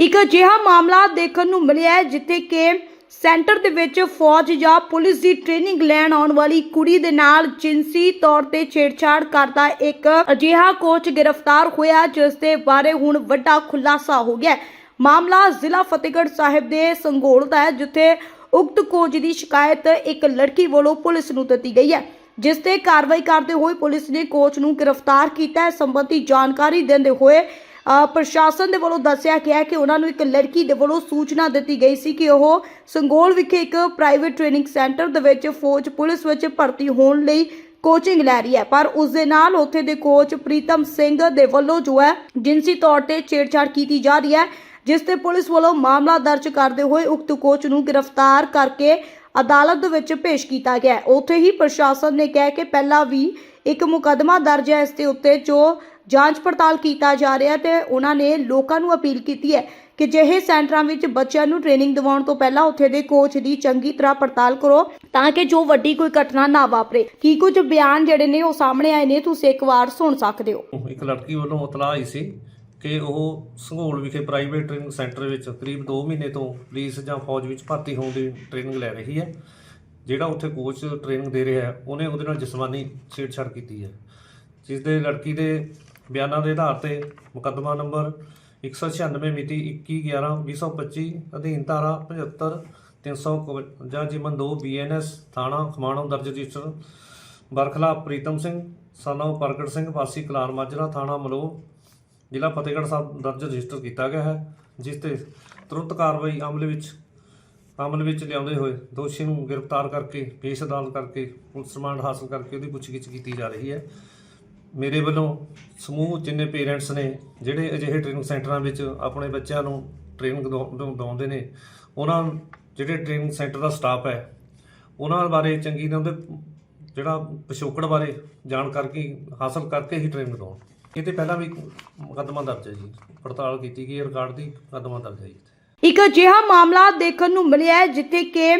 ਇੱਕ ਅਜਿਹਾ ਮਾਮਲਾ ਦੇਖਣ ਨੂੰ ਮਿਲਿਆ ਹੈ ਜਿੱਥੇ ਕਿ ਸੈਂਟਰ ਦੇ ਵਿੱਚ ਫੌਜ ਜਾਂ ਪੁਲਿਸ ਦੀ ਟ੍ਰੇਨਿੰਗ ਲੈਣ ਆਉਣ ਵਾਲੀ ਕੁੜੀ ਦੇ ਨਾਲ ਜਿੰਸੀ ਤੌਰ ਤੇ ਛੇੜਛਾੜ ਕਰਦਾ ਇੱਕ ਅਜਿਹਾ ਕੋਚ ਗ੍ਰਿਫਤਾਰ ਹੋਇਆ, ਜਿਸ ਦੇ ਬਾਰੇ ਹੁਣ ਵੱਡਾ ਖੁਲਾਸਾ ਹੋ ਗਿਆ ਹੈ। ਮਾਮਲਾ ਜ਼ਿਲ੍ਹਾ ਫਤਿਹਗੜ੍ਹ ਸਾਹਿਬ ਦੇ ਸੰਗੋਲ ਦਾ ਹੈ, ਜਿੱਥੇ ਉਕਤ ਕੋਚ ਦੀ ਸ਼ਿਕਾਇਤ ਇੱਕ ਲੜਕੀ ਵੱਲੋਂ ਪੁਲਿਸ ਨੂੰ ਦਿੱਤੀ ਗਈ ਹੈ, ਜਿਸ ਤੇ ਕਾਰਵਾਈ ਕਰਦੇ ਹੋਏ ਪੁਲਿਸ ਨੇ ਕੋਚ ਨੂੰ ਗ੍ਰਿਫਤਾਰ ਕੀਤਾ ਹੈ ਸੰਬੰਧੀ ਜਾਣਕਾਰੀ ਦਿੰਦੇ ਹੋਏ ਪ੍ਰਸ਼ਾਸਨ ਦੇ ਵੱਲੋਂ ਦੱਸਿਆ ਗਿਆ ਕਿ ਉਹਨਾਂ ਨੂੰ ਇੱਕ ਲੜਕੀ ਦੇ ਵੱਲੋਂ ਸੂਚਨਾ ਦਿੱਤੀ ਗਈ ਸੀ ਕਿ ਉਹ ਸੰਗੋਲ ਵਿਖੇ ਇੱਕ ਪ੍ਰਾਈਵੇਟ ਟ੍ਰੇਨਿੰਗ ਸੈਂਟਰ ਦੇ ਵਿੱਚ ਫੌਜ ਪੁਲਿਸ ਵਿੱਚ ਭਰਤੀ ਹੋਣ ਲਈ ਕੋਚਿੰਗ ਲੈ ਰਹੀ ਹੈ। ਪਰ ਉਸ ਦੇ ਨਾਲ ਉੱਥੇ ਦੇ ਕੋਚ ਪ੍ਰੀਤਮ ਸਿੰਘ ਦੇ ਵੱਲੋਂ ਜੋ ਹੈ, ਜਿਨਸੀ ਤੌਰ ਤੇ ਛੇੜਛਾੜ ਕੀਤੀ ਜਾ ਰਹੀ ਹੈ, ਜਿਸ ਤੇ ਪੁਲਿਸ ਵੱਲੋਂ ਮਾਮਲਾ ਦਰਜ ਕਰਦੇ ਹੋਏ ਉਕਤ ਕੋਚ ਨੂੰ ਗ੍ਰਿਫਤਾਰ ਕਰਕੇ ਅਦਾਲਤ ਦੇ ਵਿੱਚ ਪੇਸ਼ ਕੀਤਾ ਗਿਆ ਉੱਥੇ ਹੀ ਪ੍ਰਸ਼ਾਸਨ ਨੇ ਕਿਹਾ ਕਿ ਪਹਿਲਾਂ ਵੀ ਇੱਕ ਮੁਕੱਦਮਾ ਦਰਜ ਹੈ ਇਸ ਦੇ ਉੱਤੇ ਜੋ ਜਾਂਚ ਪੜਤਾਲ ਕੀਤਾ ਜਾ ਰਿਹਾ ਤੇ ਉਹਨਾਂ ਨੇ ਲੋਕਾਂ ਨੂੰ ਅਪੀਲ ਕੀਤੀ ਹੈ ਕਿ ਜਿਹੇ ਸੈਂਟਰਾਂ ਵਿੱਚ ਬੱਚਿਆਂ ਨੂੰ ਟ੍ਰੇਨਿੰਗ ਦਿਵਾਉਣ ਤੋਂ ਪਹਿਲਾਂ ਉੱਥੇ ਦੇ ਕੋਚ ਦੀ ਚੰਗੀ ਤਰ੍ਹਾਂ ਪੜਤਾਲ ਕਰੋ, ਤਾਂ ਕਿ ਜੋ ਵੱਡੀ ਕੋਈ ਘਟਨਾ ਨਾ ਵਾਪਰੇ। ਕੀ ਕੁਝ ਬਿਆਨ ਜਿਹੜੇ ਨੇ ਉਹ ਸਾਹਮਣੇ ਆਏ ਨੇ, ਤੁਸੀਂ ਇੱਕ ਵਾਰ ਸੁਣ ਸਕਦੇ ਹੋ। ਇੱਕ ਲੜਕੀ ਵੱਲੋਂ ਇਤਲਾਹ ਆਈ ਸੀ ਕਿ ਉਹ ਸੰਘੋਲ ਵਿਖੇ ਪ੍ਰਾਈਵੇਟ ਟ੍ਰੇਨਿੰਗ ਸੈਂਟਰ ਵਿੱਚ ਕਰੀਬ 2 ਮਹੀਨੇ ਤੋਂ ਪੁਲਿਸ ਜਾਂ ਫੌਜ ਵਿੱਚ ਭਰਤੀ ਹੋਣ ਦੀ ਟ੍ਰੇਨਿੰਗ ਲੈ ਰਹੀ ਹੈ। ਜਿਹੜਾ ਉੱਥੇ ਕੋਚ ਟ੍ਰੇਨਿੰਗ ਦੇ ਰਿਹਾ ਉਹਨੇ ਉਹਦੇ ਨਾਲ ਜਿਸਮਾਨੀ ਛੇੜਛਾੜ ਕੀਤੀ ਹੈ। ਜਿਸ ਦੇ ਲੜਕੀ ਦੇ ਬਿਆਨਾਂ ਦੇ ਆਧਾਰ ਤੇ ਮੁਕੱਦਮਾ ਨੰਬਰ 196 ਮਿਤੀ 21/11/2025 ਅਧੀਨ ਧਾਰਾ 75 351 ਜਿਮਨ 2 ਬੀਐਨਐਸ ਥਾਣਾ ਖਮਾਣੋ ਦਰਜ ਰਜਿਸਟਰ ਬਰਖਲਾ ਪ੍ਰੀਤਮ ਸਿੰਘ, ਸਾਨਾ ਪ੍ਰਗਟ ਸਿੰਘ, ਵਾਸੀ ਕਲਾਰ ਮਾਜਰਾ ਥਾਣਾ ਮਲੋ, ਜ਼ਿਲ੍ਹਾ ਫਤਿਹਗੜ੍ਹ ਸਾਹਿਬ ਦਰਜ ਰਜਿਸਟਰ ਕੀਤਾ ਗਿਆ ਹੈ, ਜਿਸ ਤੇ ਤੁਰੰਤ ਕਾਰਵਾਈ ਅਮਲ ਵਿੱਚ ਅਮਲ ਵਿੱਚ ਲਿਆਉਂਦੇ ਹੋਏ ਦੋਸ਼ੀ ਨੂੰ ਗ੍ਰਿਫਤਾਰ ਕਰਕੇ, ਪੇਸ਼ ਅਦਾਲਤ ਕਰਕੇ ਪੁਲਿਸ ਰਿਮਾਂਡ ਹਾਸਲ ਕਰਕੇ ਉਹਦੀ ਪੁੱਛਗਿੱਛ ਕੀਤੀ ਜਾ ਰਹੀ ਹੈ। ਮੇਰੇ ਵੱਲੋਂ ਸਮੂਹ ਜਿੰਨੇ ਪੇਰੈਂਟਸ ਨੇ, ਜਿਹੜੇ ਅਜਿਹੇ ਟ੍ਰੇਨਿੰਗ ਸੈਂਟਰਾਂ ਵਿੱਚ ਆਪਣੇ ਬੱਚਿਆਂ ਨੂੰ ਟ੍ਰੇਨਿੰਗ ਦਿਵਾਉਂਦੇ ਨੇ, ਉਹਨਾਂ ਜਿਹੜੇ ਟ੍ਰੇਨਿੰਗ ਸੈਂਟਰ ਦਾ ਸਟਾਫ ਹੈ, ਉਹਨਾਂ ਬਾਰੇ ਚੰਗੀ ਤਰ੍ਹਾਂ ਉਹਦੇ ਜਿਹੜਾ ਪਿਛੋਕੜ ਬਾਰੇ ਜਾਣਕਾਰੀ ਹਾਸਲ ਕਰਕੇ ਹੀ ਟ੍ਰੇਨਿੰਗ ਦਿਵਾਉਣ ਇਹ ਤੇ ਪਹਿਲਾਂ ਵੀ ਮੁਕੱਦਮਾ ਦਰਜ ਹੈ ਜੀ। ਪੜਤਾਲ ਕੀਤੀ ਗਈ ਹੈ, ਰਿਕਾਰਡ ਦੀ ਮੁਕੱਦਮਾ ਦਰਜ ਹੈ ਜੀ। ਇੱਕ ਅਜਿਹਾ ਮਾਮਲਾ ਦੇਖਣ ਨੂੰ ਮਿਲਿਆ ਜਿੱਥੇ ਕਿ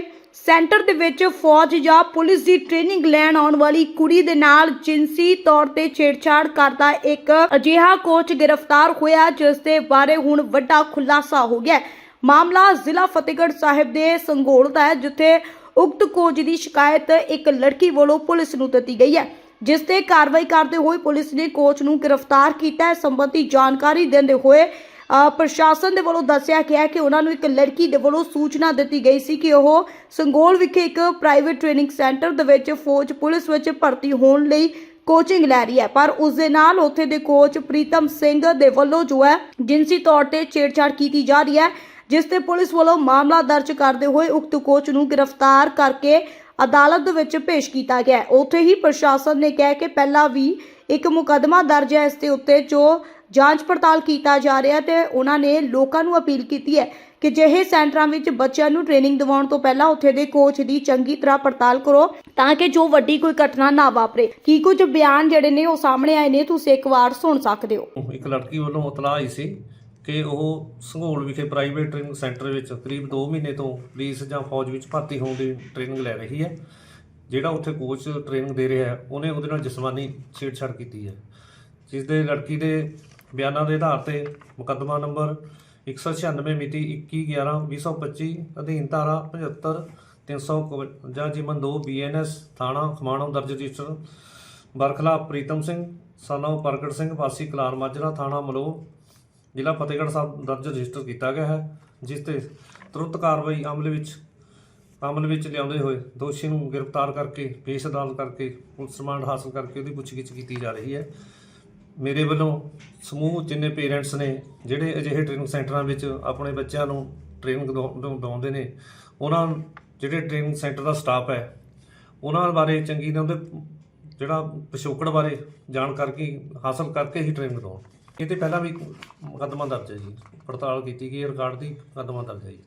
ਸੈਂਟਰ ਦੇ ਵਿੱਚ ਫੌਜ ਜਾਂ ਪੁਲਿਸ ਦੀ ਟ੍ਰੇਨਿੰਗ ਲੈਣ ਆਉਣ ਵਾਲੀ ਕੁੜੀ ਦੇ ਨਾਲ ਜਿੰਸੀ ਤੌਰ ਤੇ ਛੇੜਛਾੜ ਕਰਦਾ ਇੱਕ ਅਜਿਹਾ ਕੋਚ ਗ੍ਰਿਫਤਾਰ ਹੋਇਆ, ਜਿਸ ਦੇ ਬਾਰੇ ਹੁਣ ਵੱਡਾ ਖੁਲਾਸਾ ਹੋ ਗਿਆ ਮਾਮਲਾ ਜ਼ਿਲ੍ਹਾ ਫਤਿਹਗੜ੍ਹ ਸਾਹਿਬ ਦੇ ਸੰਗੋਲ ਦਾ ਹੈ, ਜਿੱਥੇ ਉਕਤ ਕੋਚ ਦੀ ਸ਼ਿਕਾਇਤ ਇੱਕ ਲੜਕੀ ਵੱਲੋਂ ਪੁਲਿਸ ਨੂੰ ਦਿੱਤੀ ਗਈ ਹੈ। ਜਿਸ ਤੇ ਕਾਰਵਾਈ ਕਰਦੇ ਹੋਏ ਪੁਲਿਸ ਨੇ ਕੋਚ ਨੂੰ ਗ੍ਰਿਫਤਾਰ ਕੀਤਾ ਹੈ। ਸੰਬੰਧੀ ਜਾਣਕਾਰੀ ਦਿੰਦੇ ਹੋਏ ਪ੍ਰਸ਼ਾਸਨ ਦੇ ਵੱਲੋਂ ਦੱਸਿਆ ਗਿਆ ਕਿ ਉਹਨਾਂ ਨੂੰ ਇੱਕ ਲੜਕੀ ਦੇ ਵੱਲੋਂ ਸੂਚਨਾ ਦਿੱਤੀ ਗਈ ਸੀ ਕਿ ਉਹ ਸੰਗੋਲ ਵਿਖੇ ਇੱਕ ਪ੍ਰਾਈਵੇਟ ਟ੍ਰੇਨਿੰਗ ਸੈਂਟਰ ਦੇ ਵਿੱਚ ਫੌਜ ਪੁਲਿਸ ਵਿੱਚ ਭਰਤੀ ਹੋਣ ਲਈ ਕੋਚਿੰਗ ਲੈ ਰਹੀ ਹੈ। ਪਰ ਉਸ ਦੇ ਨਾਲ ਉੱਥੇ ਦੇ ਕੋਚ ਪ੍ਰੀਤਮ ਸਿੰਘ ਦੇ ਵੱਲੋਂ ਜੋ ਹੈ, ਜਿਨਸੀ ਤੌਰ ਤੇ ਛੇੜਛਾੜ ਕੀਤੀ ਜਾ ਰਹੀ ਹੈ, ਜਿਸ ਤੇ ਪੁਲਿਸ ਵੱਲੋਂ ਮਾਮਲਾ ਦਰਜ ਕਰਦੇ ਹੋਏ ਉਕਤ ਕੋਚ ਨੂੰ ਗ੍ਰਿਫਤਾਰ ਕਰਕੇ ਅਦਾਲਤ ਦੇ ਵਿੱਚ ਪੇਸ਼ ਕੀਤਾ ਗਿਆ ਉੱਥੇ ਹੀ ਪ੍ਰਸ਼ਾਸਨ ਨੇ ਕਿਹਾ ਕਿ ਪਹਿਲਾਂ ਵੀ ਇੱਕ ਮੁਕੱਦਮਾ ਦਰਜ ਹੈ ਇਸ ਦੇ ਉੱਤੇ ਜੋ ਜਾਂਚ ਪੜਤਾਲ ਕੀਤਾ ਜਾ ਰਿਹਾ ਤੇ ਉਹਨਾਂ ਨੇ ਲੋਕਾਂ ਨੂੰ ਅਪੀਲ ਕੀਤੀ ਹੈ ਕਿ ਜਿਹੇ ਸੈਂਟਰਾਂ ਵਿੱਚ ਬੱਚਿਆਂ ਨੂੰ ਟ੍ਰੇਨਿੰਗ ਦਿਵਾਉਣ ਤੋਂ ਪਹਿਲਾਂ ਉੱਥੇ ਦੇ ਕੋਚ ਦੀ ਚੰਗੀ ਤਰ੍ਹਾਂ ਪੜਤਾਲ ਕਰੋ ਤਾਂ ਕਿ ਜੋ ਵੱਡੀ ਕੋਈ ਘਟਨਾ ਨਾ ਵਾਪਰੇ। ਕੀ ਕੁਝ ਬਿਆਨ ਜਿਹੜੇ ਨੇ ਉਹ ਸਾਹਮਣੇ ਆਏ ਨੇ, ਤੁਸੀਂ ਇੱਕ ਵਾਰ ਸੁਣ ਸਕਦੇ ਹੋ। ਇੱਕ ਲੜਕੀ ਵੱਲੋਂ ਇਤਲਾਹ ਆਈ ਸੀ ਕਿ ਉਹ ਸੰਘੋਲ ਵਿਖੇ ਪ੍ਰਾਈਵੇਟ ਟ੍ਰੇਨਿੰਗ ਸੈਂਟਰ ਵਿੱਚ ਕਰੀਬ 2 ਮਹੀਨੇ ਤੋਂ ਪੁਲਿਸ ਜਾਂ ਫੌਜ ਵਿੱਚ ਭਰਤੀ ਹੋਣ ਦੀ ਟ੍ਰੇਨਿੰਗ ਲੈ ਰਹੀ ਹੈ। ਜਿਹੜਾ ਉੱਥੇ ਕੋਚ ਟ੍ਰੇਨਿੰਗ ਦੇ ਰਿਹਾ ਉਹਨੇ ਉਹਦੇ ਨਾਲ ਜਿਸਮਾਨੀ ਛੇੜਛਾੜ ਕੀਤੀ ਹੈ। ਜਿਸ ਦੇ ਲੜਕੀ ਦੇ ਬਿਆਨਾਂ ਦੇ ਆਧਾਰ ਤੇ ਮੁਕੱਦਮਾ ਨੰਬਰ 196 ਮਿਤੀ 21/11/2025 ਅਧੀਨ ਧਾਰਾ 75 351 ਜਿਮਨ 2 ਬੀਐਨਐਸ ਥਾਣਾ ਖਮਾਣੋ ਦਰਜ ਰਜਿਸਟਰ ਬਰਖਲਾ ਪ੍ਰੀਤਮ ਸਿੰਘ, ਸਾਨਾ ਪ੍ਰਗਟ ਸਿੰਘ, ਵਾਸੀ ਕਲਾਰ ਮਾਜਰਾ ਥਾਣਾ ਮਲੋ ਜ਼ਿਲ੍ਹਾ ਫਤਿਹਗੜ੍ਹ ਸਾਹਿਬ ਦਰਜ ਰਜਿਸਟਰ ਕੀਤਾ ਗਿਆ ਹੈ, ਜਿਸ ਤੇ ਤੁਰੰਤ ਕਾਰਵਾਈ ਅਮਲ ਵਿੱਚ ਅਮਲ ਵਿੱਚ ਲਿਆਉਂਦੇ ਹੋਏ ਦੋਸ਼ੀ ਨੂੰ ਗ੍ਰਿਫਤਾਰ ਕਰਕੇ, ਪੇਸ਼ ਅਦਾਲਤ ਕਰਕੇ ਪੁਲਿਸ ਰਿਮਾਂਡ ਹਾਸਲ ਕਰਕੇ ਉਹਦੀ ਪੁੱਛਗਿੱਛ ਕੀਤੀ ਜਾ ਰਹੀ ਹੈ। ਮੇਰੇ ਵੱਲੋਂ ਸਮੂਹ ਜਿੰਨੇ ਪੇਰੈਂਟਸ ਨੇ, ਜਿਹੜੇ ਅਜਿਹੇ ਟ੍ਰੇਨਿੰਗ ਸੈਂਟਰਾਂ ਵਿੱਚ ਆਪਣੇ ਬੱਚਿਆਂ ਨੂੰ ਟ੍ਰੇਨਿੰਗ ਦਿਵਾਉਂਦੇ ਨੇ, ਉਹਨਾਂ ਜਿਹੜੇ ਟ੍ਰੇਨਿੰਗ ਸੈਂਟਰ ਦਾ ਸਟਾਫ ਹੈ, ਉਹਨਾਂ ਬਾਰੇ ਚੰਗੀ ਤਰ੍ਹਾਂ ਉਹਦੇ ਜਿਹੜਾ ਪਿਛੋਕੜ ਬਾਰੇ ਜਾਣ ਕਰਕੇ ਹਾਸਲ ਕਰਕੇ ਹੀ ਟ੍ਰੇਨਿੰਗ ਦਿਵਾਉਣ ਇਹ ਤੇ ਪਹਿਲਾਂ ਵੀ ਮੁਕੱਦਮਾ ਦਰਜ ਹੈ ਜੀ, ਪੜਤਾਲ ਕੀਤੀ ਗਈ ਰਿਕਾਰਡ ਦੀ ਮੁਕੱਦਮਾ ਦਰਜ ਹੈ ਜੀ